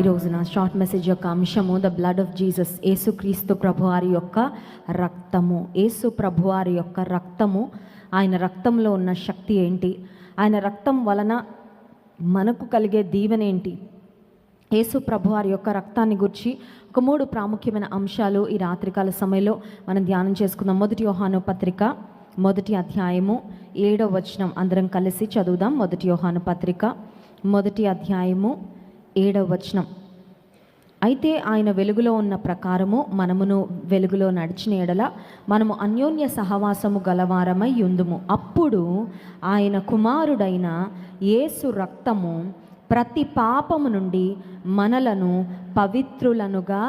ఈ రోజున short message యొక్క అంశము ద బ్లడ్ ఆఫ్ జీసస్ యేసుక్రీస్తు ప్రభువారి యొక్క రక్తము. యేసు ప్రభువారి యొక్క రక్తము ఆయన రక్తంలో ఉన్న శక్తి ఏంటి? ఆయన రక్తం వలన మనకు కలిగే దీవెన ఏంటి? యేసు ప్రభువారి యొక్క రక్తాన్ని గురించి ఒక మూడు ప్రాముఖ్యమైన అంశాలు ఈ రాత్రికాల సమయంలో మనం ధ్యానం చేసుకుందాం. మొదటి యోహాను పత్రిక మొదటి అధ్యాయము ఏడవ వచనం. అందరం కలిసి చదువుదాం. మొదటి యోహాను పత్రిక మొదటి అధ్యాయము ఏడవ వచనం. అయితే ఆయన వెలుగులో ఉన్న ప్రకారము మనమును వెలుగులో నడిచిన ఎడల మనము అన్యోన్య సహవాసము గలవారమై ఉందుము. అప్పుడు ఆయన కుమారుడైన యేసు రక్తము ప్రతి పాపము నుండి మనలను పవిత్రులనుగా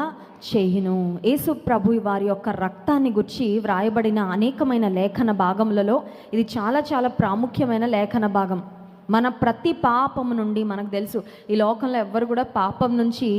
చేయును. యేసు ప్రభు వారి యొక్క రక్తాన్ని గుర్చి వ్రాయబడిన అనేకమైన లేఖన భాగములలో ఇది చాలా చాలా ప్రాముఖ్యమైన లేఖన భాగం. మన ప్రతి పాపము నుండి మనకు తెలుసు. ఈ లోకంలో ఎవ్వరు కూడా పాపం నుంచి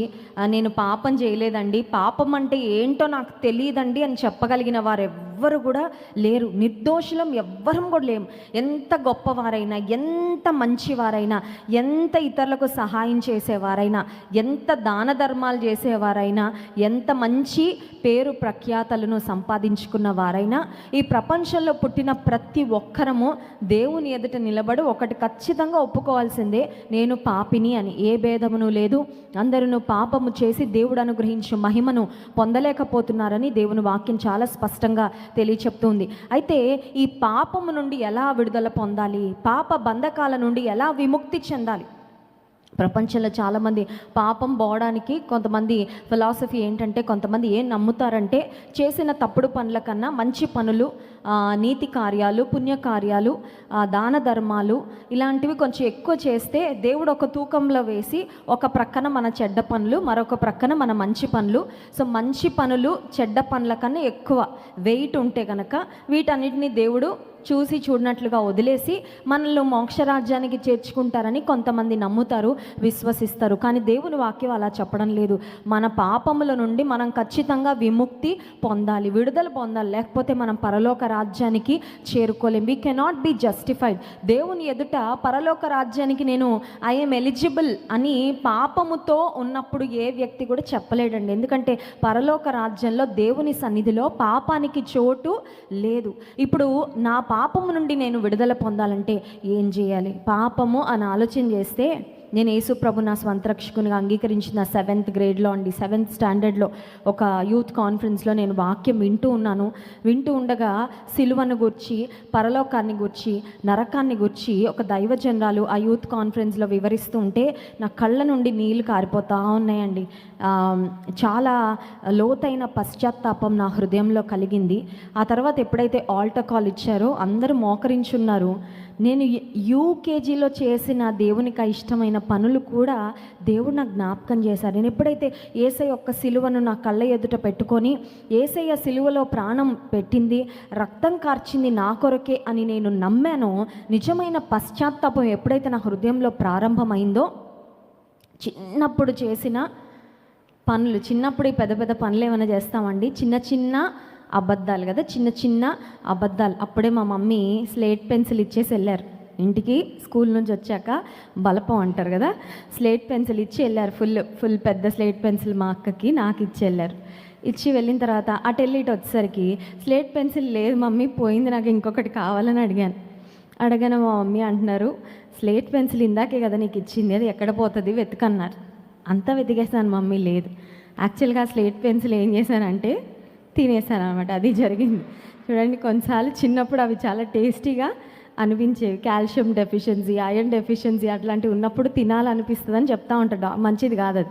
నేను పాపం చేయలేదండి. పాపం అంటే ఏంటో నాకు తెలియదండి అని చెప్పగలిగిన వారు ఎవ్వరు కూడా లేరు. నిర్దోషులం ఎవ్వరం కూడా లేము. ఎంత గొప్పవారైనా ఎంత మంచివారైనా ఎంత ఇతరులకు సహాయం చేసేవారైనా ఎంత దాన ధర్మాలు చేసేవారైనా ఎంత మంచి పేరు ప్రఖ్యాతలను సంపాదించుకున్న వారైనా ఈ ప్రపంచంలో పుట్టిన ప్రతి ఒక్కరము దేవుని ఎదుట నిలబడి ఒకటి ఖచ్చితంగా ఒప్పుకోవాల్సిందే. నేను పాపిని అని. ఏ భేదమును లేదు. అందరూ పాపము చేసి దేవుడు అనుగ్రహించిన మహిమను పొందలేకపోతున్నారని దేవుని వాక్యం చాలా స్పష్టంగా తెలియచెప్తుంది. అయితే ఈ పాపము నుండి ఎలా విడుదల పొందాలి? పాప బంధకాల నుండి ఎలా విముక్తి చెందాలి? ప్రపంచంలో చాలామంది పాపం పోవడానికి కొంతమంది ఫిలాసఫీ ఏంటంటే కొంతమంది ఏం నమ్ముతారంటే చేసిన తప్పుడు పనుల కన్నా మంచి పనులు నీతి కార్యాలు పుణ్యకార్యాలు దాన ధర్మాలు ఇలాంటివి కొంచెం ఎక్కువ చేస్తే దేవుడు ఒక తూకంలో వేసి ఒక ప్రక్కన మన చెడ్డ పనులు మరొక ప్రక్కన మన మంచి పనులు. సో మంచి పనులు చెడ్డ పనుల కన్నా ఎక్కువ వెయిట్ ఉంటే కనుక వీటన్నిటిని దేవుడు చూసి చూడనట్లుగా వదిలేసి మనల్ని మోక్షరాజ్యానికి చేర్చుకుంటారని కొంతమంది నమ్ముతారు విశ్వసిస్తారు. కానీ దేవుని వాక్యం అలా చెప్పడం లేదు. మన పాపముల నుండి మనం ఖచ్చితంగా విముక్తి పొందాలి విడుదల పొందాలి. లేకపోతే మనం పరలోక రాజ్యానికి చేరుకోలేం. వీ కెనాట్ బి జస్టిఫైడ్ దేవుని ఎదుట పరలోక రాజ్యానికి నేను ఐఎమ్ ఎలిజిబుల్ అని పాపముతో ఉన్నప్పుడు ఏ వ్యక్తి కూడా చెప్పలేడండి. ఎందుకంటే పరలోక రాజ్యంలో దేవుని సన్నిధిలో పాపానికి చోటు లేదు. ఇప్పుడు నా పాపము నుండి నేను విడుదల పొందాలంటే ఏం చేయాలి? పాపము అని ఆలోచన చేస్తే నేను యేసు ప్రభు నా స్వంత రక్షకునిగా అంగీకరించిన సెవెంత్ గ్రేడ్లో అండి సెవెంత్ స్టాండర్డ్లో ఒక యూత్ కాన్ఫరెన్స్లో నేను వాక్యం వింటూ ఉన్నాను. వింటూ ఉండగా సిలువను గుర్చి పరలోకాన్ని గుర్చి నరకాన్ని గుర్చి ఒక దైవ జనరాలు ఆ యూత్ కాన్ఫరెన్స్లో వివరిస్తూ ఉంటే నా కళ్ళ నుండి నీళ్ళు కారిపోతూ ఉన్నాయండి. చాలా లోతైన పశ్చాత్తాపం నా హృదయంలో కలిగింది. ఆ తర్వాత ఎప్పుడైతే ఆల్టర్ కాల్ ఇచ్చారో అందరూ మోకరించున్నారు నేను యూకేజీలో చేసిన దేవునికి ఇష్టమైన పనులు కూడా దేవుడు నాకు జ్ఞాపకం చేశారు. నేను ఎప్పుడైతే ఏసై యొక్క సిలువను నా కళ్ళ ఎదుట పెట్టుకొని ఏసయ్య సిలువలో ప్రాణం పెట్టింది రక్తం కార్చింది నా కొరకే అని నేను నమ్మానో నిజమైన పశ్చాత్తాపం ఎప్పుడైతే నా హృదయంలో ప్రారంభమైందో చిన్నప్పుడు చేసిన పనులు చిన్నప్పుడు ఈ పెద్ద పెద్ద పనులు ఏమైనా చేస్తామండి? చిన్న చిన్న అబద్ధాలు కదా? చిన్న చిన్న అబద్ధాలు. అప్పుడే మా మమ్మీ స్లేట్ పెన్సిల్ ఇచ్చేసి వెళ్ళారు. ఇంటికి స్కూల్ నుంచి వచ్చాక బలపం అంటారు కదా? స్లేట్ పెన్సిల్ ఇచ్చి వెళ్ళారు ఫుల్ ఫుల్ పెద్ద స్లేట్ పెన్సిల్ మా అక్కకి నాకు ఇచ్చి వెళ్ళారు. ఇచ్చి వెళ్ళిన తర్వాత అటు వెళ్ళి ఇటు వచ్చేసరికి స్లేట్ పెన్సిల్ లేదు మమ్మీ పోయింది నాకు ఇంకొకటి కావాలని అడిగాను. అడగను మా మమ్మీ అంటున్నారు స్లేట్ పెన్సిల్ ఇందాకే కదా నీకు ఇచ్చింది అది ఎక్కడ పోతుంది? వెతుకన్నారు. అంతా వెతికేసాను మమ్మీ లేదు. యాక్చువల్గా స్లేట్ పెన్సిల్ ఏం చేశానంటే తినేసాను అనమాట అది జరిగింది. చూడండి కొన్నిసార్లు చిన్నప్పుడు అవి చాలా టేస్టీగా అనిపించేవి. కాల్షియం డెఫిషియన్సీ ఐరన్ డెఫిషియన్సీ అట్లాంటివి ఉన్నప్పుడు తినాలనిపిస్తుంది అని చెప్తా ఉంటాడు మంచిది కాదు అది.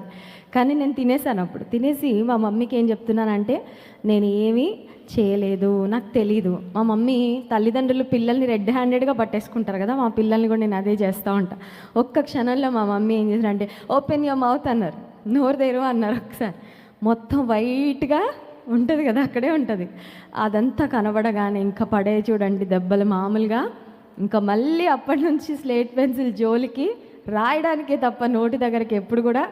కానీ నేను తినేసాను అప్పుడు. తినేసి మా మమ్మీకి ఏం చెప్తున్నానంటే నేను ఏమీ చేయలేదు నాకు తెలీదు. మా మమ్మీ తల్లిదండ్రులు పిల్లల్ని రెడ్ హ్యాండెడ్గా పట్టేసుకుంటారు కదా మా పిల్లల్ని కూడా నేను అదే చేస్తూ ఉంటా. ఒక్క క్షణంలో మా మమ్మీ ఏం చేశారంటే ఓపెన్ యువర్ మౌత్ అన్నారు. నోరు తెరువు అన్నారు ఒకసారి. మొత్తం వైట్గా ఉంటుంది కదా అక్కడే ఉంటుంది. అదంతా కనబడగానే ఇంకా పడే చూడండి దెబ్బలు మామూలుగా. ఇంకా మళ్ళీ అప్పటి నుంచి స్లేట్ పెన్సిల్ జోలికి రాయడానికే తప్ప నోటి దగ్గరికి ఎప్పుడు కూడా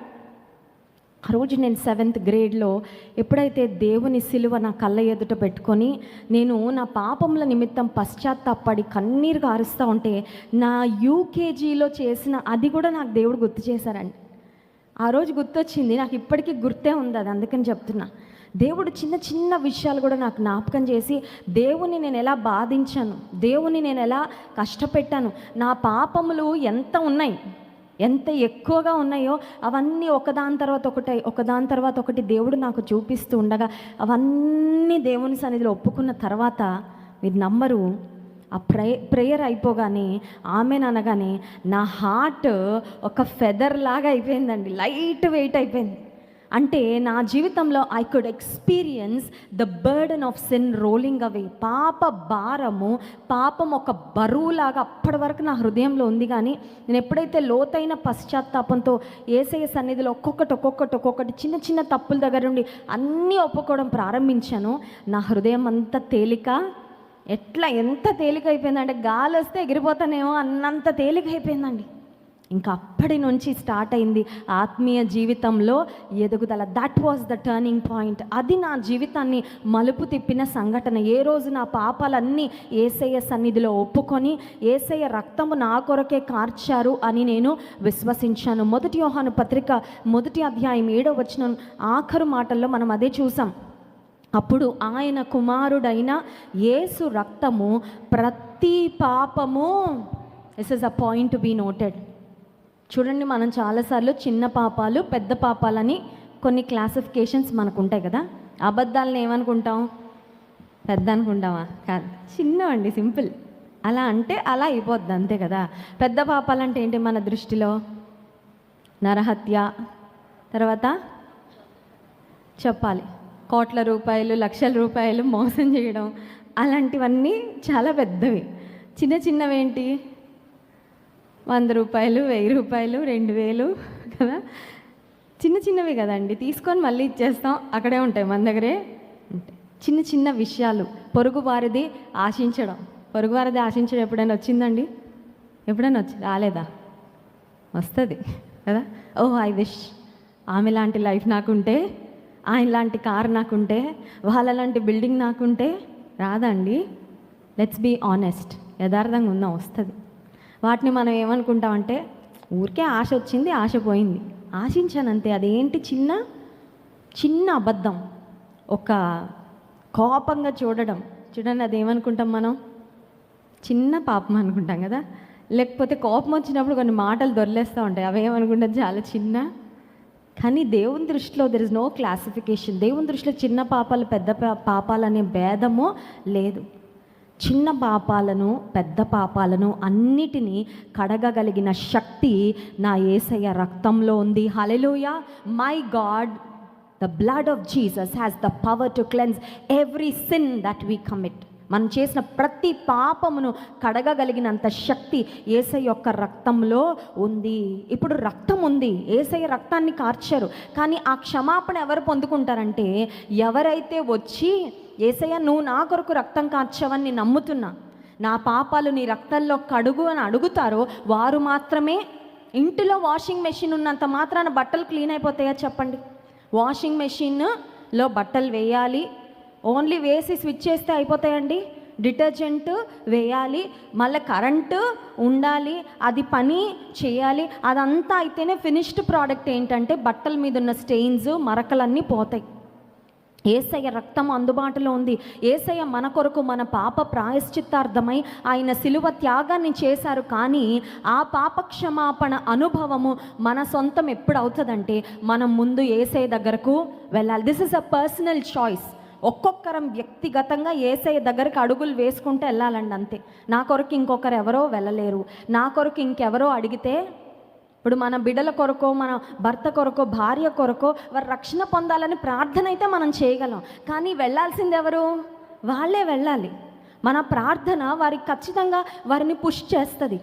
ఆ రోజు నేను సెవెంత్ గ్రేడ్లో ఎప్పుడైతే దేవుని సిలువ నా కళ్ళ ఎదుట పెట్టుకొని నేను నా పాపముల నిమిత్తం పశ్చాత్తాపడి కన్నీరు కారుస్తూ ఉంటే నా యూకేజీలో చేసిన అది కూడా నాకు దేవుడు గుర్తు చేశారండి. ఆ రోజు గుర్తొచ్చింది నాకు ఇప్పటికీ గుర్తే ఉంది అది అందుకని చెప్తున్నా. దేవుడు చిన్న చిన్న విషయాలు కూడా నాకు జ్ఞాపకం చేసి దేవుని నేను ఎలా బాధించాను? దేవుని నేను ఎలా కష్టపెట్టాను? నా పాపములు ఎంత ఉన్నాయి? ఎంత ఎక్కువగా ఉన్నాయో అవన్నీ ఒకదాని తర్వాత ఒకటి ఒకదాని తర్వాత ఒకటి దేవుడు నాకు చూపిస్తూ ఉండగా అవన్నీ దేవుని సన్నిధిలో ఒప్పుకున్న తర్వాత మీరు నమ్మరు. ఆ ప్రే ప్రేయర్ అయిపోగానే ఆమెను అనగానే నా హార్ట్ ఒక ఫెదర్ లాగా అయిపోయిందండి. లైట్ వెయిట్ అయిపోయింది. అంటే నా జీవితంలో I could experience the burden of sin rolling away పాప భారము పాపం ఒక బరువులాగా అప్పటి వరకు నా హృదయంలో ఉంది కానీ నేను ఎప్పుడైతే లోతైన పశ్చాత్తాపంతో ఏసఐ సన్నిధిలో ఒక్కొక్కటి ఒక్కొక్కటి ఒక్కొక్కటి చిన్న చిన్న తప్పుల దగ్గర నుండి అన్నీ ఒప్పుకోవడం ప్రారంభించాను. నా హృదయం అంతా తేలిక? ఎట్లా? ఎంత తేలిక అయిపోయిందంటే గాలి వస్తే ఎగిరిపోతానేమో అన్నంత తేలిక అయిపోయిందండి. ఇంకా అప్పటి నుంచి స్టార్ట్ అయింది ఆత్మీయ జీవితంలో ఎదుగుదల. That was the turning point అది నా జీవితాన్ని మలుపు తిప్పిన సంఘటన. ఏ రోజు నా పాపాలన్నీ ఏసయ్య సన్నిధిలో ఒప్పుకొని ఏసయ్య రక్తము నా కొరకే కార్చారు అని నేను విశ్వసించాను. మొదటి యోహాను పత్రిక మొదటి అధ్యాయం ఏడో వచ్చిన ఆఖరు మాటల్లో మనం అదే చూసాం. అప్పుడు ఆయన కుమారుడైన యేసు రక్తము ప్రతి పాపము this is a point to be noted చూడండి మనం చాలాసార్లు చిన్న పాపాలు పెద్ద పాపాలని కొన్ని క్లాసిఫికేషన్స్ మనకు ఉంటాయి కదా. అబద్ధాలను ఏమనుకుంటాం? పెద్ద అనుకుంటామా? కాదు. చిన్నవండి సింపుల్. అలా అంటే అలా అయిపోద్ది అంతే కదా. పెద్ద పాపాలంటే ఏంటి మన దృష్టిలో? నరహత్య. తర్వాత చెప్పాలి. కోట్ల రూపాయలు లక్షల రూపాయలు మోసం చేయడం అలాంటివన్నీ చాలా పెద్దవి. చిన్న చిన్నవేంటి? వంద రూపాయలు వెయ్యి రూపాయలు రెండు వేలు కదా? చిన్న చిన్నవి కదండి. తీసుకొని మళ్ళీ ఇచ్చేస్తాం. అక్కడే ఉంటాయి మన దగ్గరే. ఉంటాయి. చిన్న చిన్న విషయాలు. పొరుగు వారిది ఆశించడం. పొరుగు వారిది ఆశించడం ఎప్పుడైనా వచ్చిందండి? ఎప్పుడైనా వచ్చి రాలేదా? వస్తుంది కదా? Oh I wish. ఆమె లాంటి లైఫ్ నాకుంటే ఆయన లాంటి కార్ నాకుంటే వాళ్ళ లాంటి బిల్డింగ్ నాకుంటే రాదండి. లెట్స్ బీ ఆనెస్ట్ యథార్థంగా ఉందాం. వస్తుంది. వాటిని మనం ఏమనుకుంటామంటే ఊరికే ఆశ వచ్చింది ఆశ పోయింది. ఆశించానంతే అదేంటి చిన్న చిన్న అబద్ధం. ఒక కోపంగా చూడడం. చూడండి అది ఏమనుకుంటాం మనం? చిన్న పాపం అనుకుంటాం కదా? లేకపోతే కోపం వచ్చినప్పుడు కొన్ని మాటలు దొరిలేస్తూ ఉంటాయి. అవి ఏమనుకుంటాం చాలా చిన్న. కానీ దేవుని దృష్టిలో దెర్ ఇస్ నో క్లాసిఫికేషన్ దేవుని దృష్టిలో చిన్న పాపాలు పెద్ద పా- పాపాలనే భేదము లేదు. చిన్న పాపాలను పెద్ద పాపాలను అన్నిటినీ కడగగలిగిన శక్తి నా ఏసయ్య రక్తంలో ఉంది. Hallelujah my God the blood of Jesus has the power to cleanse every sin that we commit మనం చేసిన ప్రతి పాపమును కడగగలిగినంత శక్తి ఏసై యొక్క రక్తంలో ఉంది. ఇప్పుడు రక్తం ఉంది. ఏసై రక్తాన్ని కార్చారు. కానీ ఆ క్షమాపణ ఎవరు పొందుకుంటారంటే ఎవరైతే వచ్చి ఏసయ్య నువ్వు నా కొరకు రక్తం కార్చావని నేను నమ్ముతున్నా. నా పాపాలు నీ రక్తంలో కడుగు అని అడుగుతారో వారు మాత్రమే. ఇంటిలో వాషింగ్ మెషిన్ ఉన్నంత మాత్రాన బట్టలు క్లీన్ అయిపోతాయా చెప్పండి? వాషింగ్ మెషిన్లో బట్టలు వేయాలి. ఓన్లీ వేసి స్విచ్ చేస్తే అయిపోతాయండి. డిటర్జెంట్ వేయాలి. మళ్ళీ కరెంటు ఉండాలి. అది పని చేయాలి. అదంతా అయితేనే ఫినిష్డ్ ప్రోడక్ట్ ఏంటంటే బట్టల మీద ఉన్న స్టెయిన్స్ మరకలన్నీ పోతాయి. ఏసయ్య రక్తం అందుబాటులో ఉంది. ఏసయ్య మన కొరకు మన పాప ప్రాయశ్చిత్తార్థమై ఆయన సిలువ త్యాగాన్ని చేశారు. కానీ ఆ పాప క్షమాపణ అనుభవము మన సొంతం ఎప్పుడు అవుతుందంటే మనం ముందు ఏసయ్య దగ్గరకు వెళ్ళాలి. This is a personal choice ఒక్కొక్కరం వ్యక్తిగతంగా ఏసయ్య దగ్గరికి అడుగులు వేసుకుంటూ వెళ్ళాలండి అంతే. నా కొరకు ఇంకొకరు ఎవరో వెళ్ళలేరు. నా కొరకు ఇంకెవరో అడిగితే ఇప్పుడు మన బిడ్డల కొరకో మన భర్త కొరకో భార్య కొరకో వారు రక్షణ పొందాలని ప్రార్థన అయితే మనం చేయగలం. కానీ వెళ్ళాల్సింది ఎవరు? వాళ్ళే వెళ్ళాలి. మన ప్రార్థన వారికి ఖచ్చితంగా వారిని పుష్ చేస్తుంది.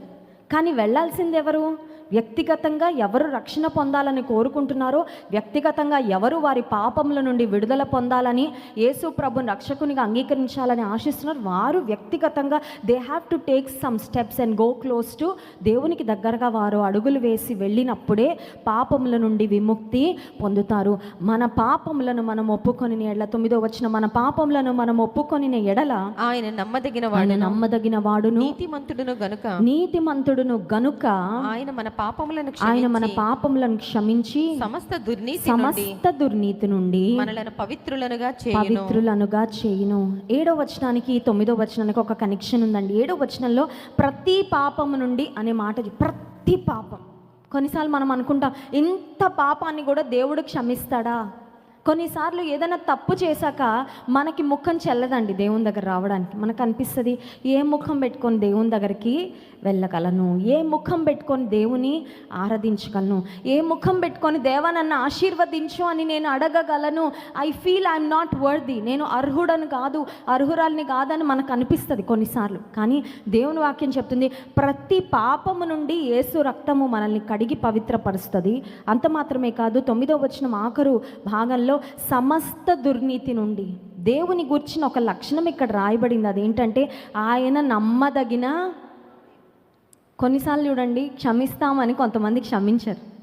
కానీ వెళ్ళాల్సింది ఎవరు? వ్యక్తిగతంగా ఎవరు రక్షణ పొందాలని కోరుకుంటున్నారో వ్యక్తిగతంగా ఎవరు వారి పాపముల నుండి విడుదల పొందాలని యేసు ప్రభుని రక్షకునిగా అంగీకరించాలని ఆశిస్తున్నారు. వారు వ్యక్తిగతంగా they have to take some steps and go close to దేవునికి దగ్గరగా వారు అడుగులు వేసి వెళ్ళినప్పుడే పాపముల నుండి విముక్తి పొందుతారు. మన పాపములను మనం ఒప్పుకొని ఎడల తొమ్మిదో వచ్చిన మన పాపములను మనం ఒప్పుకొని ఎడల ఆయన నమ్మదగిన వాడు నమ్మదగిన వాడును. నీతిమంతుడును గనుక నీతిమంతుడును గనుక ఆయన మన పాపములను ఆయన మన పాపములను క్షమించి సమస్త దుర్నీతి సమస్త దుర్నీతి నుండి మనలను పవిత్రులనుగా చేయును. పవిత్రులనుగా చేయును. ఏడో వచనానికి తొమ్మిదో వచనానికి ఒక కనెక్షన్ ఉందండి. ఏడో వచనంలో ప్రతి పాపము నుండి అనే మాట ప్రతి పాపం. కొన్నిసార్లు మనం అనుకుంటాం ఇంత పాపాన్ని కూడా దేవుడు క్షమిస్తాడా? కొన్నిసార్లు ఏదైనా తప్పు చేశాక మనకి ముఖం చెల్లదండి దేవుని దగ్గర రావడానికి. మనకు అనిపిస్తుంది ఏ ముఖం పెట్టుకొని దేవుని దగ్గరికి వెళ్ళగలను? ఏ ముఖం పెట్టుకొని దేవుని ఆరాధించగలను? ఏ ముఖం పెట్టుకొని దేవా నన్ను ఆశీర్వదించు అని నేను అడగగలను? I feel I'm not worthy నేను అర్హుడని కాదు అర్హురాల్ని కాదని మనకు అనిపిస్తుంది కొన్నిసార్లు. కానీ దేవుని వాక్యం చెప్తుంది ప్రతి పాపము నుండి యేసు రక్తము మనల్ని కడిగి పవిత్రపరుస్తుంది. అంత మాత్రమే కాదు తొమ్మిదో వచ్చిన ఆఖరు భాగంలో సమస్త దుర్నీతి నుండి దేవుని గుర్చిన ఒక లక్షణం ఇక్కడ రాయబడింది. అదేంటంటే ఆయన నమ్మదగిన కొన్నిసార్లు చూడండి క్షమిస్తామని కొంతమంది క్షమించరు.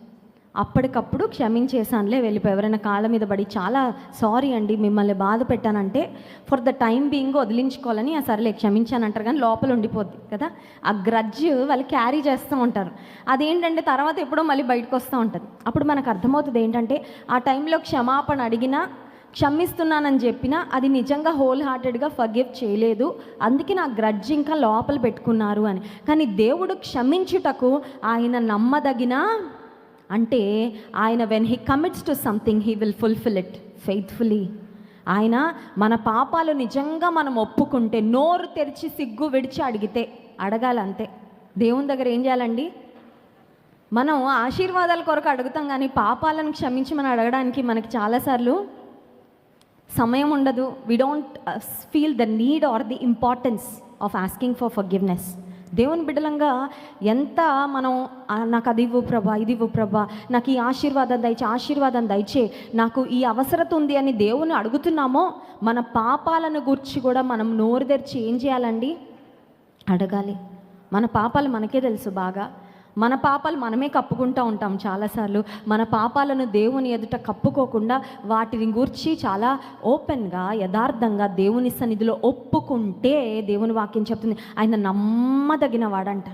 అప్పటికప్పుడు క్షమించేసానులే వెళ్ళిపోయి ఎవరైనా కాళ్ళ మీద పడి చాలా సారీ అండి మిమ్మల్ని బాధ పెట్టానంటే ఫర్ ద టైం బీయింగ్ వదిలించుకోవాలని ఆ సరేలే క్షమించానంటారు కానీ లోపల ఉండిపోద్ది కదా. ఆ గ్రడ్జ్ వాళ్ళు క్యారీ చేస్తూ ఉంటారు. అదేంటంటే తర్వాత ఎప్పుడో మళ్ళీ బయటకు వస్తూ ఉంటుంది. అప్పుడు మనకు అర్థమవుతుంది ఏంటంటే ఆ టైంలో క్షమాపణ అడిగినా క్షమిస్తున్నానని చెప్పినా అది నిజంగా హోల్ హార్టెడ్గా ఫర్గివ్ చేయలేదు. అందుకే నా గ్రడ్జ్ ఇంకా లోపల పెట్టుకున్నారు అని. కానీ దేవుడు క్షమించుటకు ఆయన నమ్మదగిన అంటే ఆయన when he commits to something he will fulfil it faithfully ఆయన మన పాపాలు నిజంగా మనం ఒప్పుకుంటే నోరు తెరిచి సిగ్గు విడిచి అడిగితే అడగాలంతే. దేవుని దగ్గర ఏం చేయాలండి? మనం ఆశీర్వాదాల కొరకు అడుగుతాం కానీ పాపాలను క్షమించి మనం అడగడానికి మనకి చాలాసార్లు సమయం ఉండదు. We don't feel the need or the importance of asking for forgiveness దేవుని బిడ్డలంగా ఎంత మనం నాకు అది ఇవ్వు ప్రభా ఇది ఇవ్వు ప్రభా నాకు ఈ ఆశీర్వాదం దయచే ఆశీర్వాదం దయచే నాకు ఈ అవసరత ఉంది అని దేవుని అడుగుతున్నామో మన పాపాలను గురించి కూడా మనం నోరు తెరిచి ఏం చేయాలండి? అడగాలి. మన పాపాలు మనకే తెలుసు బాగా. మన పాపాలు మనమే కప్పుకుంటూ ఉంటాం చాలాసార్లు. మన పాపాలను దేవుని ఎదుట కప్పుకోకుండా వాటిని గూర్చి చాలా ఓపెన్గా యథార్థంగా దేవుని సన్నిధిలో ఒప్పుకుంటే దేవుని వాక్యం చెప్తుంది. ఆయన నమ్మదగిన వాడంట.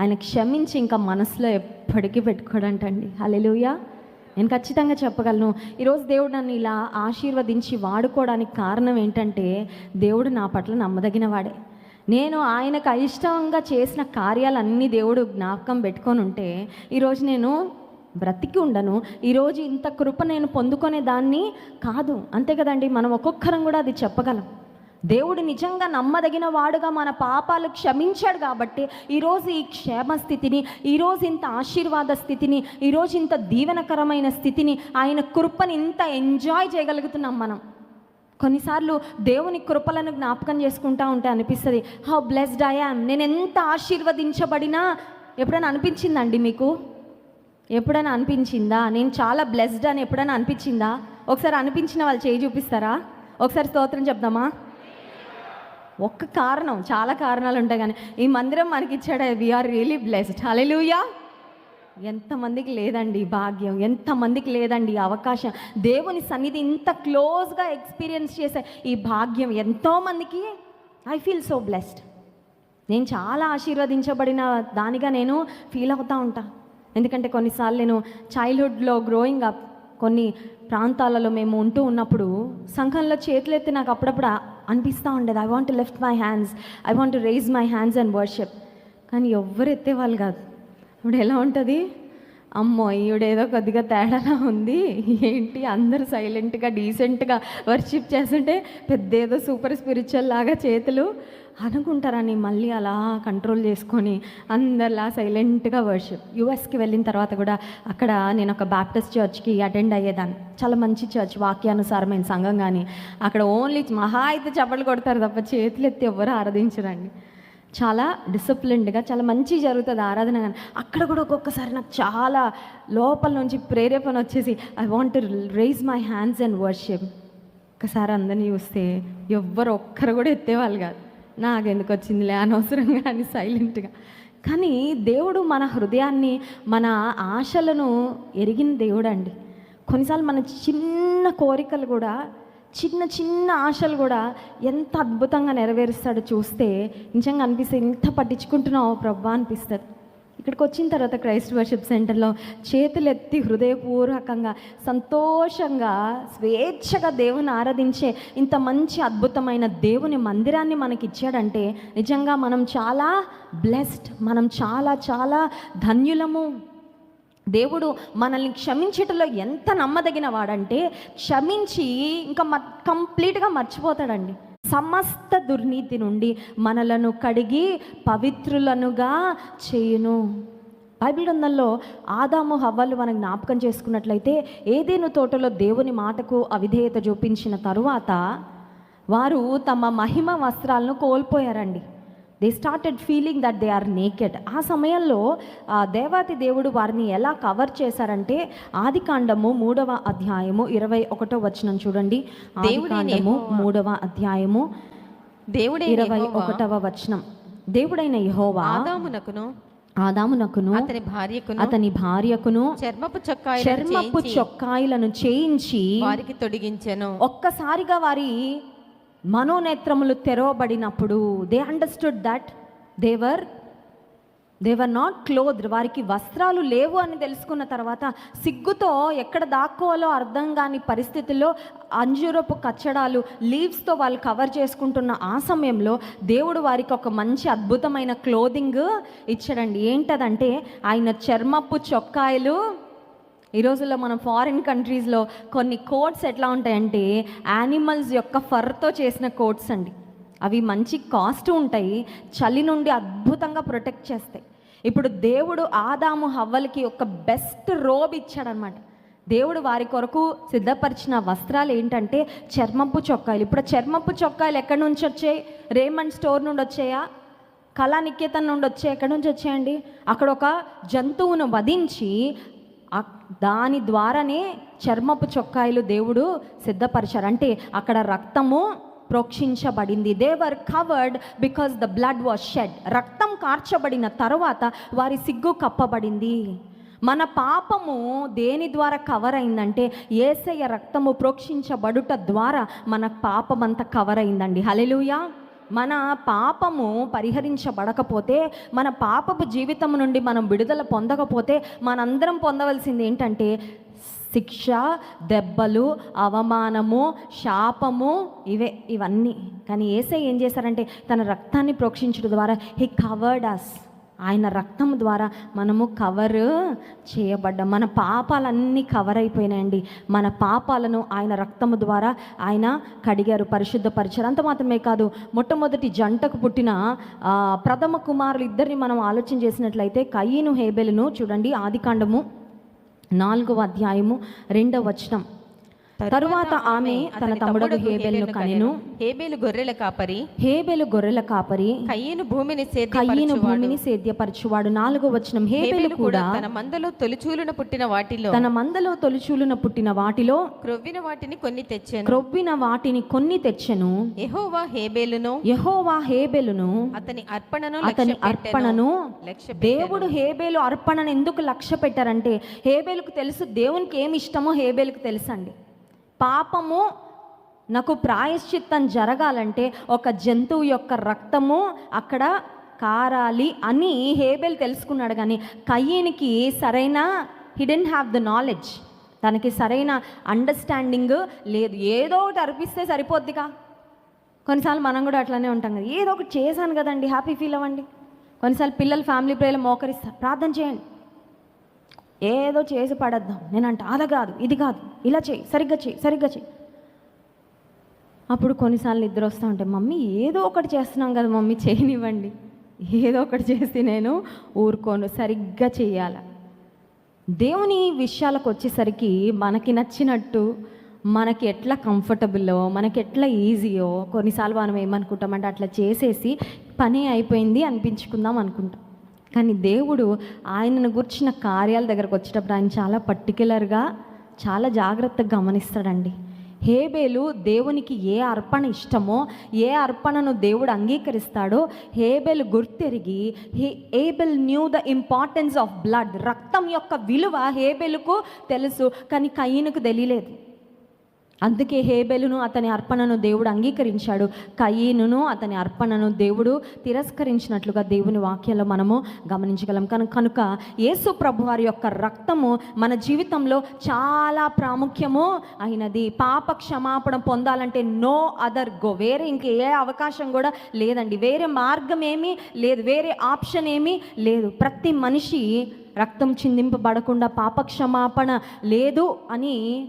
ఆయన క్షమించి ఇంకా మనసులో ఎప్పటికీ పెట్టుకోడంటండి. హలెలుయా నేను ఖచ్చితంగా చెప్పగలను. ఈరోజు దేవుడు నన్ను ఇలా ఆశీర్వదించి వాడుకోవడానికి కారణం ఏంటంటే దేవుడు నా పట్ల నమ్మదగిన వాడే. నేను ఆయనకు అయిష్టంగా చేసిన కార్యాలన్నీ దేవుడు జ్ఞాపకం పెట్టుకొని ఉంటే ఈరోజు నేను బ్రతికి ఉండను. ఈరోజు ఇంత కృప నేను పొందుకునే దాన్ని కాదు. అంతే కదండి మనం ఒక్కొక్కరం కూడా అది చెప్పగలం. దేవుడు నిజంగా నమ్మదగిన వాడుగా మన పాపాలు క్షమించాడు కాబట్టి ఈరోజు ఈ క్షేమ స్థితిని ఈరోజు ఇంత ఆశీర్వాద స్థితిని ఈరోజు ఇంత దీవెనకరమైన స్థితిని ఆయన కృపని ఇంత ఎంజాయ్ చేయగలుగుతున్నాం మనం. కొన్నిసార్లు దేవుని కృపలను జ్ఞాపకం చేసుకుంటా ఉంటే అనిపిస్తుంది హౌ బ్లెస్డ్ ఐ యామ్ నేను ఎంత ఆశీర్వదించబడినా ఎప్పుడైనా అనిపించిందండి మీకు? ఎప్పుడైనా అనిపించిందా? నేను చాలా బ్లెస్డ్ అని ఎప్పుడైనా అనిపించిందా? ఒకసారి అనిపించిన వాళ్ళు చేయి చూపిస్తారా? ఒకసారి స్తోత్రం చెప్దామా? ఒక్క కారణం చాలా కారణాలు ఉంటాయి కానీ ఈ మందిరం మనకి ఇచ్చాడే we are really blessed hello ఎంతమందికి లేదండి భాగ్యం ఎంతమందికి లేదండి ఈ అవకాశం? దేవుని సన్నిధి ఇంత క్లోజ్గా ఎక్స్పీరియన్స్ చేసే ఈ భాగ్యం ఎంతోమందికి? I feel so blessed. నేను చాలా ఆశీర్వదించబడిన దానిగా నేను ఫీల్ అవుతూ ఉంటా. ఎందుకంటే కొన్నిసార్లు నేను చైల్డ్హుడ్లో గ్రోయింగ్ అప్ కొన్ని ప్రాంతాలలో మేము ఉంటూ ఉన్నప్పుడు సంఘంలో చేతులెత్తి నాకు అప్పుడప్పుడు అనిపిస్తూ ఉండేది I want lift my hands I want raise my hands and worship కానీ ఎవ్వరు ఎత్తేవాళ్ళు కాదు. ఇప్పుడు ఎలా ఉంటుంది? అమ్మో ఈవిడేదో కొద్దిగా తేడాలా ఉంది. ఏంటి? అందరూ సైలెంట్గా డీసెంట్గా వర్షిప్ చేస్తుంటే పెద్ద ఏదో సూపర్ స్పిరిచువల్ లాగా చేతులు అనుకుంటారని మళ్ళీ అలా కంట్రోల్ చేసుకొని అందరిలా సైలెంట్గా వర్షిప్? యుఎస్కి వెళ్ళిన తర్వాత కూడా అక్కడ నేను ఒక బ్యాప్టిస్ట్ చర్చ్కి అటెండ్ అయ్యేదాన్ని. చాలా మంచి చర్చ్ వాక్యానుసారమైన సంఘం కానీ అక్కడ ఓన్లీ మహా అయితే చప్పట్లు కొడతారు తప్ప చేతులు ఎత్తి ఎవరు ఆరాధించరండి. చాలా డిసిప్లిన్డ్గా చాలా మంచి జరుగుతుంది ఆరాధన కానీ. అక్కడ కూడా ఒక్కొక్కసారి నాకు చాలా లోపల నుంచి ప్రేరేపణ వచ్చేసి I want raise my hands and worship ఒకసారి అందరినీ చూస్తే ఎవ్వరు ఒక్కరు కూడా ఎత్తేవాళ్ళు కాదు. నాకు ఎందుకు వచ్చిందిలే అనవసరంగా అని సైలెంట్గా కానీ దేవుడు మన హృదయాన్ని మన ఆశలను ఎరిగిన దేవుడు అండి కొన్నిసార్లు మన చిన్న కోరికలు కూడా చిన్న చిన్న ఆశలు కూడా ఎంత అద్భుతంగా నెరవేరుస్తాడో చూస్తే నిజంగా అనిపిస్తుంది ఇంత పట్టించుకుంటున్నావు ప్రభా అనిపిస్తుంది. ఇక్కడికి వచ్చిన తర్వాత క్రైస్ట్ వర్షిప్ సెంటర్లో చేతులెత్తి హృదయపూర్వకంగా సంతోషంగా స్వేచ్ఛగా దేవుని ఆరాధించే ఇంత మంచి అద్భుతమైన దేవుని మందిరాన్ని మనకి ఇచ్చాడంటే నిజంగా మనం చాలా బ్లెస్డ్ మనం చాలా చాలా ధన్యులము. దేవుడు మనల్ని క్షమించటంలో ఎంత నమ్మదగిన వాడంటే క్షమించి ఇంకా మ కంప్లీట్గా మర్చిపోతాడండి. సమస్త దుర్నీతి నుండి మనలను కడిగి పవిత్రులనుగా చేయును. బైబిల్ గ్రంథంలో ఆదాము హవ్వలు మనం జ్ఞాపకం చేసుకున్నట్లయితే ఏదేను తోటలో దేవుని మాటకు అవిధేయత చూపించిన తరువాత వారు తమ మహిమ వస్త్రాలను కోల్పోయారండి. They started feeling that they are naked ఆ సమయంలో ఆ దేవాతి దేవుడు వారిని ఎలా కవర్ చేశారంటే ఆది కాండము మూడవ అధ్యాయము ఇరవై ఒకటో వచనం చూడండి. యెహోవా. మూడవ అధ్యాయము దేవుడే ఇరవై ఒకటవ వచనం. దేవుడైన యెహోవా ఆదామునకును. ఆదామునకును అతని భార్యకును. అతని భార్యకును చర్మపు చొక్కాయి చర్మపు చొక్కాయిలను చేయించి వారికి తొడిగించెను. ఒక్కసారిగా వారి మనోనేత్రములు తెరవబడినప్పుడు they understood that they were they were not clothed వారికి వస్త్రాలు లేవు అని తెలుసుకున్న తర్వాత సిగ్గుతో ఎక్కడ దాక్కోవాలో అర్థం కాని పరిస్థితుల్లో అంజూరపు కచ్చడాలు లీవ్స్తో వాళ్ళు కవర్ చేసుకుంటున్న ఆ సమయంలో దేవుడు వారికి ఒక మంచి అద్భుతమైన క్లోదింగ్ ఇచ్చాడండి. ఏంటదంటే ఆయన చర్మపు చొక్కాయలు ఈ రోజుల్లో మనం ఫారిన్ కంట్రీస్లో కొన్ని కోట్స్ ఎట్లా ఉంటాయంటే యానిమల్స్ యొక్క ఫర్తో చేసిన కోట్స్ అండి. అవి మంచి కాస్ట్ ఉంటాయి చలి నుండి అద్భుతంగా ప్రొటెక్ట్ చేస్తాయి. ఇప్పుడు దేవుడు ఆదాము హవ్వలకి ఒక బెస్ట్ రోబ్ ఇచ్చాడనమాట దేవుడు వారి కొరకు సిద్ధపరిచిన వస్త్రాలు ఏంటంటే చర్మపు చొక్కాయలు ఇప్పుడు చర్మపు చొక్కాయలు ఎక్కడి నుంచి వచ్చాయి? రేమండ్ స్టోర్ నుండి వచ్చాయా? కళానికేతన్ నుండి వచ్చాయి? ఎక్కడి నుంచి వచ్చాయండి? అక్కడ ఒక జంతువును వధించి దాని ద్వారానే చర్మపు చొక్కాయలు దేవుడు సిద్ధపరిచారు. అంటే అక్కడ రక్తము ప్రోక్షించబడింది. They were covered because the blood was shed రక్తం కార్చబడిన తర్వాత వారి సిగ్గు కప్పబడింది. మన పాపము దేని ద్వారా కవర్ అయిందంటే ఏసయ్య రక్తము ప్రోక్షించబడుట ద్వారా మన పాపం కవర్ అయిందండి. హలెలుయా మన పాపము పరిహరించబడకపోతే మన పాపపు జీవితం నుండి మనం విడుదల పొందకపోతే మనందరం పొందవలసింది ఏంటంటే శిక్ష దెబ్బలు అవమానము శాపము ఇవే ఇవన్నీ. కానీ ఏసై ఏం చేశారంటే తన రక్తాన్ని ప్రోక్షించడం ద్వారా హీ కవర్డ్ అస్ ఆయన రక్తం ద్వారా మనము కవర్ చేయబడ్డాం. మన పాపాలన్నీ కవర్ అయిపోయినాయండి మన పాపాలను ఆయన రక్తము ద్వారా ఆయన కడిగారు పరిశుద్ధపరిచారు. అంత మాత్రమే కాదు మొట్టమొదటి జంటకు పుట్టిన ప్రథమ కుమారులు ఇద్దరిని మనం ఆలోచన చేసినట్లయితే కయ్యను హేబెలను చూడండి ఆదికాండము నాలుగవ అధ్యాయము రెండవ వచనం. తరువాత ఆమె తన తమ్ముడు హేబెలును కనెను. హేబేలు గొర్రెల కాపరి. హేబెలు గొర్రెల కాపరి. కయ్యను భూమిని కయ్యను భూమిని సేద్యపరచువాడు. నాలుగో వచనం. హేబెలు కూడా తన మందలో తొలిచూలున పుట్టిన వాటిలో తన మందలో తొలిచూలున పుట్టిన వాటిలో క్రొవ్విన వాటిని కొన్ని తెచ్చాను. క్రొవ్విన వాటిని కొన్ని తెచ్చెను. యెహోవా హేబేలును యహోవా హేబెలును అతని అర్పణను అతని. అర్పణను దేవుడు హేబేలు అర్పణను ఎందుకు లక్ష్య పెట్టారంటే హేబేలుకు తెలుసు దేవునికి ఏమి ఇష్టమో హేబేలుకు తెలుసండి. పాపము నాకు ప్రాయశ్చిత్తం జరగాలంటే ఒక జంతువు యొక్క రక్తము అక్కడ కారాలి అని హేబెల్ తెలుసుకున్నాడు కానీ కయ్యనికి సరైన హిడెన్ హ్యావ్ ద నాలెడ్జ్ తనకి సరైన అండర్స్టాండింగ్ లేదు. ఏదో ఒకటి అర్పిస్తే సరిపోద్దిగా. కొన్నిసార్లు మనం కూడా అట్లానే ఉంటాం కదా. ఏదో ఒకటి చేశాను కదండి. హ్యాపీ ఫీల్ అవ్వండి. కొన్నిసార్లు పిల్లలు ఫ్యామిలీ ప్రేయర్లు మోకరిస్తారు. ప్రార్థన చేయండి. ఏదో చేసి పడద్దాం. నేనంట అలా కాదు ఇది కాదు. ఇలా చేయి సరిగ్గా చేయి సరిగ్గా చేయి. అప్పుడు కొన్నిసార్లు నిద్ర వస్తూ ఉంటాయి మమ్మీ ఏదో ఒకటి చేస్తున్నాం కదా మమ్మీ చేయనివ్వండి. ఏదో ఒకటి చేసి నేను ఊరుకోను సరిగ్గా చేయాల. దేవుని విషయాలకు వచ్చేసరికి మనకి నచ్చినట్టు మనకి ఎట్లా కంఫర్టబుల్లో మనకి ఎట్లా ఈజీయో కొన్నిసార్లు మనం ఏమనుకుంటామంటే అట్లా చేసేసి పని అయిపోయింది అనిపించుకుందాం అనుకుంటాం. కానీ దేవుడు ఆయనను గుర్చిన కార్యాల దగ్గరకు వచ్చేటప్పుడు ఆయన చాలా పర్టికులర్గా చాలా జాగ్రత్తగా గమనిస్తాడండి. హేబేలు దేవునికి ఏ అర్పణ ఇష్టమో ఏ అర్పణను దేవుడు అంగీకరిస్తాడో హేబేలు గుర్తెరిగి hey Abel knew the importance of blood రక్తం యొక్క విలువ హేబేలుకు తెలుసు కానీ కయ్యనుకు తెలియలేదు. అందుకే హేబెలును అతని అర్పణను దేవుడు అంగీకరించాడు. కయీనును అతని అర్పణను దేవుడు తిరస్కరించినట్లుగా దేవుని వాక్యాలు మనము గమనించగలం. కనుక కనుక యేసు ప్రభు వారి యొక్క రక్తము మన జీవితంలో చాలా ప్రాముఖ్యము అయినది. పాప క్షమాపణ పొందాలంటే నో అదర్ గో. వేరే ఇంక ఏ అవకాశం కూడా లేదండి. వేరే మార్గం ఏమీ లేదు. వేరే ఆప్షన్ ఏమీ లేదు. ప్రతి మనిషి రక్తం చిందింపబడకుండా పాప క్షమాపణ లేదు అని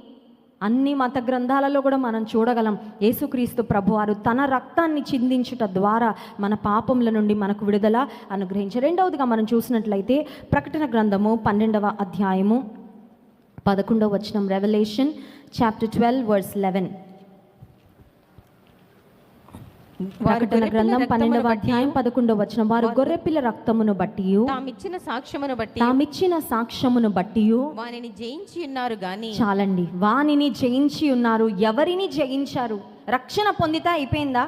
అన్ని మత గ్రంథాలలో కూడా మనం చూడగలం. యేసుక్రీస్తు ప్రభువారు తన రక్తాన్ని చిందించుట ద్వారా మన పాపముల నుండి మనకు విడుదల అనుగ్రహించారు రెండవదిగా మనం చూసినట్లయితే ప్రకటన గ్రంథము పన్నెండవ అధ్యాయము పదకొండవ వచనం revolution chapter twelve verse eleven ప్రకటన గ్రంథం పన్నెండవ అధ్యాయం పదకొండవ వచనం. వారు గొర్రెపిల్ల రక్తమును బట్టి తామిచ్చిన సాక్ష్యమును బట్టి తామిచ్చిన సాక్ష్యమును బట్టి వానిని జయించి ఉన్నారు గాని చాలండి. వానిని జయించి ఉన్నారు. ఎవరిని జయించారు? రక్షణ పొందితే అయిపోయిందా?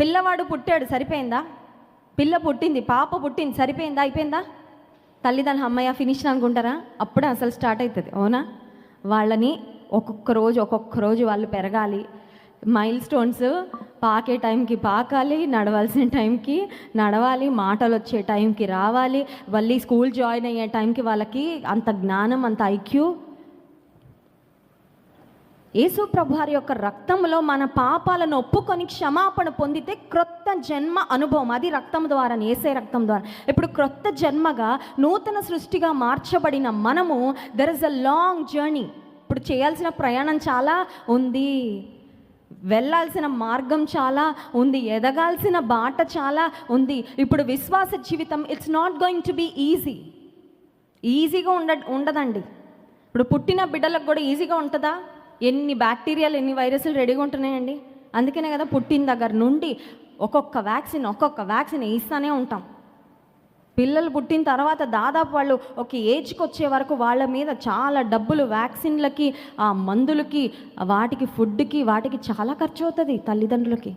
పిల్లవాడు పుట్టాడు సరిపోయిందా? పిల్ల పుట్టింది పాప పుట్టింది సరిపోయిందా? అయిపోయిందా? తల్లిదండ్రులు అమ్మయ్య ఫినిష్ అనుకుంటారా? అప్పుడే అసలు స్టార్ట్ అవుతుంది అవునా? వాళ్ళని ఒక్కొక్క రోజు ఒక్కొక్క రోజు వాళ్ళు పెరగాలి. మైల్ స్టోన్స్ పాకే టైంకి పాకాలి నడవాల్సిన టైంకి నడవాలి మాటలు వచ్చే టైంకి రావాలి మళ్ళీ స్కూల్ జాయిన్ అయ్యే టైంకి వాళ్ళకి అంత జ్ఞానం అంత ఐక్యూ. యేసు ప్రభువారి యొక్క రక్తంలో మన పాపాలను ఒప్పుకొని క్షమాపణ పొందితే క్రొత్త జన్మ అనుభవం అది రక్తం ద్వారా ఏసే రక్తం ద్వారా. ఇప్పుడు క్రొత్త జన్మగా నూతన సృష్టిగా మార్చబడిన మనము there is a long journey ఇప్పుడు చేయాల్సిన ప్రయాణం చాలా ఉంది. వెళ్ళాల్సిన మార్గం చాలా ఉంది ఎదగాల్సిన బాట చాలా ఉంది. ఇప్పుడు విశ్వాస జీవితం it's not going to be easy ఈజీగా ఉండ ఉండదండి. ఇప్పుడు పుట్టిన బిడ్డలకు కూడా ఈజీగా ఉంటుందా? ఎన్ని బ్యాక్టీరియాలు ఎన్ని వైరస్లు రెడీగా ఉంటున్నాయండి? అందుకనే కదా పుట్టిన దగ్గర నుండి ఒక్కొక్క వ్యాక్సిన్ ఒక్కొక్క వ్యాక్సిన్ వేస్తూనే ఉంటాం. పిల్లలు పుట్టిన తర్వాత దాదాపు వాళ్ళు ఒక ఏజ్కి వచ్చే వరకు వాళ్ళ మీద చాలా డబ్బులు వ్యాక్సిన్లకి ఆ మందులకి వాటికి ఫుడ్కి వాటికి చాలా ఖర్చు అవుతుంది తల్లిదండ్రులకి.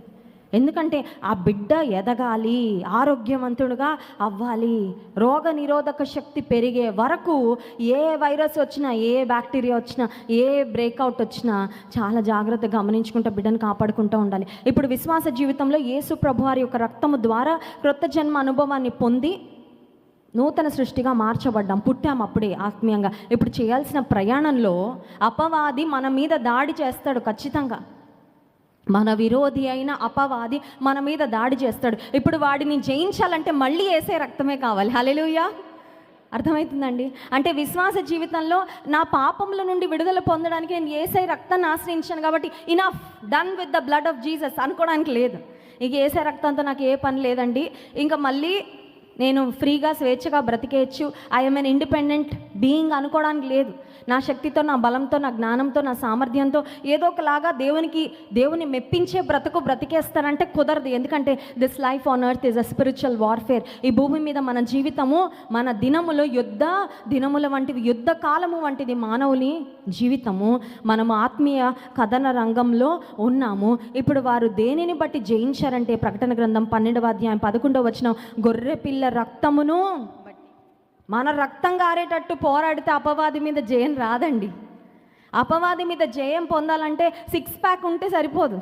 ఎందుకంటే ఆ బిడ్డ ఎదగాలి ఆరోగ్యవంతుడుగా అవ్వాలి. రోగ నిరోధక శక్తి పెరిగే వరకు ఏ వైరస్ వచ్చినా ఏ బ్యాక్టీరియా వచ్చినా ఏ బ్రేక్అవుట్ వచ్చినా చాలా జాగ్రత్తగా గమనించుకుంటూ బిడ్డను కాపాడుకుంటూ ఉండాలి. ఇప్పుడు విశ్వాస జీవితంలో యేసు ప్రభువారి యొక్క రక్తము ద్వారా క్రొత్త జన్మ అనుభవాన్ని పొంది నూతన సృష్టిగా మార్చబడ్డాం పుట్టాం అప్పుడే ఆత్మీయంగా. ఇప్పుడు చేయాల్సిన ప్రయాణంలో అపవాది మన మీద దాడి చేస్తాడు ఖచ్చితంగా. మన విరోధి అయిన అపవాది మన మీద దాడి చేస్తాడు. ఇప్పుడు వాడిని జయించాలంటే మళ్ళీ వేసే రక్తమే కావాలి. హలెలుయా అర్థమవుతుందండి? అంటే విశ్వాస జీవితంలో నా పాపముల నుండి విడుదల పొందడానికి నేను ఏసై రక్తాన్ని ఆశ్రయించాను కాబట్టి enough done with the blood of Jesus అనుకోవడానికి లేదు. ఇక ఏసై రక్తంతో నాకు ఏ పని లేదండి. ఇంకా మళ్ళీ నేను ఫ్రీగా స్వేచ్ఛగా బ్రతికేయచ్చు ఐఎమ్ ఎన్ ఇండిపెండెంట్ బీయింగ్ అనుకోవడానికి లేదు. నా శక్తితో నా బలంతో నా జ్ఞానంతో నా సామర్థ్యంతో ఏదో ఒకలాగా దేవునికి దేవుని మెప్పించే బ్రతుకు బ్రతికేస్తానంటే కుదరదు. ఎందుకంటే this life on earth is a spiritual warfare ఈ భూమి మీద మన జీవితము మన దినములు యుద్ధ దినముల వంటివి యుద్ధ కాలము వంటిది మానవుని జీవితము. మనము ఆత్మీయ కథన రంగంలో ఉన్నాము. ఇప్పుడు వారు దేనిని బట్టి జయించారంటే ప్రకటన గ్రంథం పన్నెండవ అధ్యాయం పదకొండవ వచ్చిన గొర్రె పిల్ల రక్తమును మన రక్తం గారేటట్టు పోరాడితే అపవాది మీద జయం రాదండి. అపవాది మీద జయం పొందాలంటే సిక్స్ ప్యాక్ ఉంటే సరిపోదు.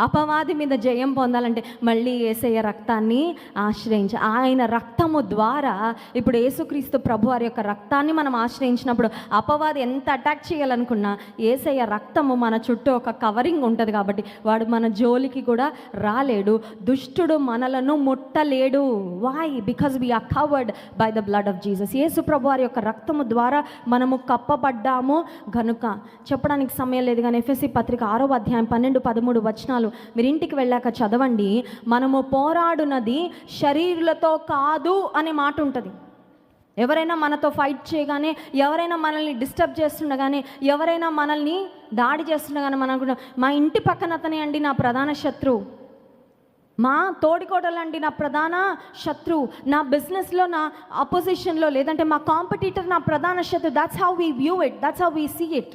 అపవాది మీద జయం పొందాలంటే మళ్ళీ ఏసయ్య రక్తాన్ని ఆశ్రయించ ఆయన రక్తము ద్వారా ఇప్పుడు యేసుక్రీస్తు ప్రభు వారి యొక్క రక్తాన్ని మనం ఆశ్రయించినప్పుడు అపవాది ఎంత అటాక్ చేయాలనుకున్నా ఏసయ్య రక్తము మన చుట్టూ ఒక కవరింగ్ ఉంటుంది కాబట్టి వాడు మన జోలికి కూడా రాలేడు. దుష్టుడు మనలను ముట్టలేడు. Why because we are covered by the blood of Jesus యేసు ప్రభు వారి యొక్క రక్తము ద్వారా మనము కప్పబడ్డాము. గనుక చెప్పడానికి సమయం లేదు కానీ ఎఫ్ఎస్సి పత్రిక ఆరో అధ్యాయం పన్నెండు పదమూడు వచనాలు మీరు ఇంటికి వెళ్ళాక చదవండి మనము పోరాడునది శరీరులతో కాదు అనే మాట ఉంటుంది. ఎవరైనా మనతో ఫైట్ చేయగానే ఎవరైనా మనల్ని డిస్టర్బ్ చేస్తుండగానే ఎవరైనా మనల్ని దాడి చేస్తుండగానే మనం మా ఇంటి పక్కన అతనే అండి నా ప్రధాన శత్రువు మా తోడికోడలండి నా ప్రధాన శత్రువు నా బిజినెస్లో నా అపోజిషన్లో లేదంటే మా కాంపిటీటర్ నా ప్రధాన శత్రువు that's how we view it that's how we see it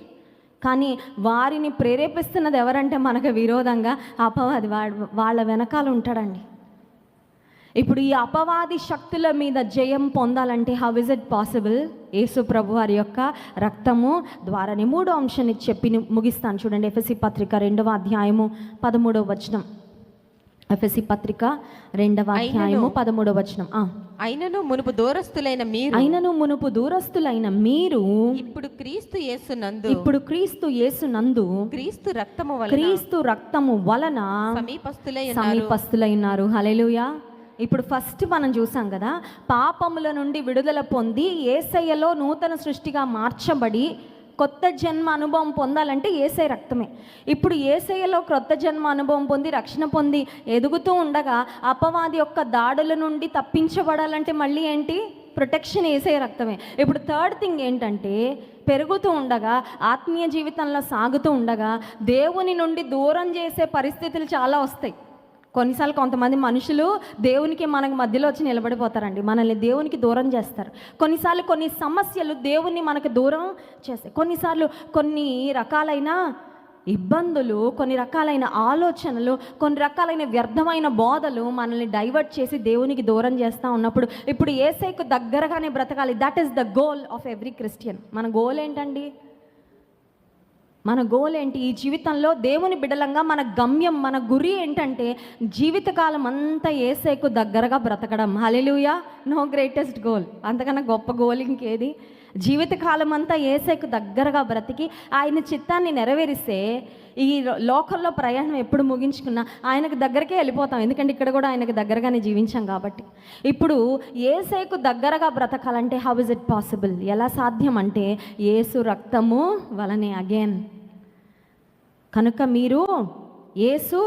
కానీ వారిని ప్రేరేపిస్తున్నది ఎవరంటే మనకు విరోధంగా అపవాది వాడు వాళ్ళ వెనకాల ఉంటాడండి. ఇప్పుడు ఈ అపవాది శక్తుల మీద జయం పొందాలంటే how is it possible Yesu ప్రభు వారి యొక్క రక్తము ద్వారానే మూడో అంశాన్ని చెప్పి ముగిస్తాను. చూడండి ఎఫ్ఎస్సి పత్రిక రెండవ అధ్యాయము పదమూడవ వచనం. ఎఫ్ఎసి పత్రిక రెండవ అధ్యాయము పదమూడవ వచనం. అయినను మునుపు దూరస్తులైన మీరు అయినను మునుపు దూరస్తులైన మీరు ఇప్పుడు క్రీస్తు యేసునందు ఇప్పుడు క్రీస్తు యేసునందు క్రీస్తు రక్తము వలన క్రీస్తు రక్తము వలన సమీపస్తులై ఉన్నారు. సమీపస్తులైనారు హల్లెలూయా. ఇప్పుడు ఫస్ట్ మనం చూసాం కదా పాపముల నుండి విడుదల పొంది ఏసయ్యలో నూతన సృష్టిగా మార్చబడి కొత్త జన్మ అనుభవం పొందాలంటే ఏసై రక్తమే. ఇప్పుడు ఏసైలో క్రొత్త జన్మ అనుభవం పొంది రక్షణ పొంది ఎదుగుతూ ఉండగా అపవాది యొక్క దాడుల నుండి తప్పించబడాలంటే మళ్ళీ ఏంటి? ప్రొటెక్షన్ వేసే రక్తమే. ఇప్పుడు థర్డ్ థింగ్ ఏంటంటే పెరుగుతూ ఉండగా ఆత్మీయ జీవితంలో సాగుతూ ఉండగా దేవుని నుండి దూరం చేసే పరిస్థితులు చాలా వస్తాయి. కొన్నిసార్లు కొంతమంది మనుషులు దేవునికి మనకు మధ్యలో వచ్చి నిలబడిపోతారండి. మనల్ని దేవునికి దూరం చేస్తారు. కొన్నిసార్లు కొన్ని సమస్యలు దేవుని మనకు దూరం చేస్తాయి. కొన్నిసార్లు కొన్ని రకాలైన ఇబ్బందులు కొన్ని రకాలైన ఆలోచనలు కొన్ని రకాలైన వ్యర్థమైన బోధలు మనల్ని డైవర్ట్ చేసి దేవునికి దూరం చేస్తూ ఉన్నప్పుడు ఇప్పుడు ఏసైకు దగ్గరగానే బ్రతకాలి. That is the goal of every Christian మన గోల్ ఏంటండి? మన గోల్ ఏంటి? ఈ జీవితంలో దేవుని బిడలంగా మన గమ్యం మన గురి ఏంటంటే జీవితకాలం అంతా ఏసైకు దగ్గరగా బ్రతకడం. Hallelujah no greatest goal. అంతకన్నా గొప్ప గోల్ ఇంకేది? జీవితకాలం అంతా ఏసైకు దగ్గరగా బ్రతికి ఆయన చిత్తాన్ని నెరవేరిస్తే ఈ లోకల్లో ప్రయాణం ఎప్పుడు ముగించుకున్నా ఆయనకు దగ్గరకే వెళ్ళిపోతాం. ఎందుకంటే ఇక్కడ కూడా ఆయనకు దగ్గరగానే జీవించాం కాబట్టి. ఇప్పుడు ఏసైకు దగ్గరగా బ్రతకాలంటే హౌ ఇస్ ఇట్ పాసిబుల్ ఎలా సాధ్యం అంటే ఏసు రక్తము వలనే. అగైన్ కనుక మీరు యేసు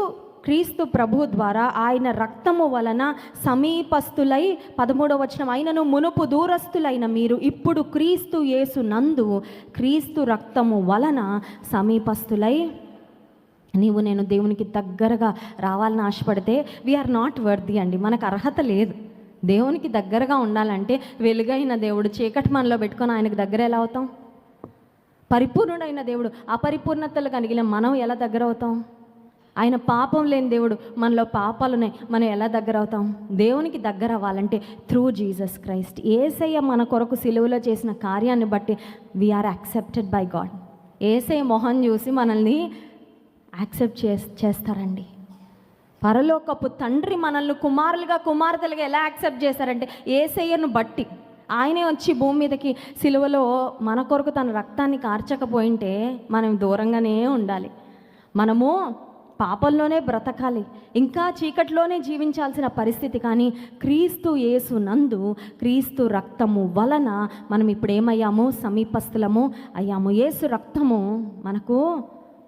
క్రీస్తు ప్రభు ద్వారా ఆయన రక్తము వలన సమీపస్తులై పదమూడవ వచనం ఆయనను మునుపు దూరస్తులైన మీరు ఇప్పుడు క్రీస్తు యేసు నందు క్రీస్తు రక్తము వలన సమీపస్తులై నీవు నేను దేవునికి దగ్గరగా రావాలని ఆశపడితే వీఆర్ నాట్ వర్ది అండి. మనకు అర్హత లేదు. దేవునికి దగ్గరగా ఉండాలంటే వెలుగైన దేవుడు చీకటి మనలో పెట్టుకొని ఆయనకు దగ్గర ఎలా అవుతాం? పరిపూర్ణుడైన దేవుడు. అపరిపూర్ణతలు కలిగిన మనం ఎలా దగ్గర అవుతాం? ఆయన పాపం లేని దేవుడు మనలో పాపాలున్నాయి మనం ఎలా దగ్గర అవుతాం? దేవునికి దగ్గర అవ్వాలంటే త్రూ జీసస్ క్రైస్ట్ ఏసయ్య మన కొరకు సిలువలో చేసిన కార్యాన్ని బట్టి we are accepted by God ఏసయ్య మొహం చూసి మనల్ని యాక్సెప్ట్ చే చేస్తారండి. పరలోకపు తండ్రి మనల్ని కుమారులుగా కుమార్తెలుగా ఎలా యాక్సెప్ట్ చేశారంటే ఏసయ్యను బట్టి. ఆయనే వచ్చి భూమి మీదకి సిలువలో మన కొరకు తన రక్తాన్ని కార్చకపోయింటే మనం దూరంగానే ఉండాలి. మనము పాపంలోనే బ్రతకాలి. ఇంకా చీకట్లోనే జీవించాల్సిన పరిస్థితి కానీ క్రీస్తు యేసు నందు క్రీస్తు రక్తము వలన మనం ఇప్పుడు ఏమయ్యాము సమీపస్తులము అయ్యాము. యేసు రక్తము మనకు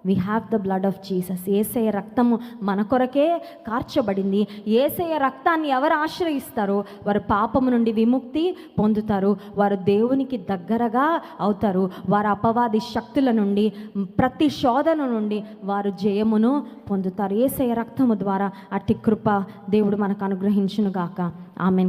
we have the blood of Jesus ఏసయ రక్తము మన కొరకే కార్చబడింది. ఏసయ రక్తాన్ని ఎవరు ఆశ్రయిస్తారో వారు పాపము నుండి విముక్తి పొందుతారు. వారు దేవునికి దగ్గరగా అవుతారు. వారు అపవాది శక్తుల నుండి ప్రతి శోధన నుండి వారు జయమును పొందుతారు. ఏసయ రక్తము ద్వారా అట్టి కృప దేవుడు మనకు అనుగ్రహించునుగాక. ఆమె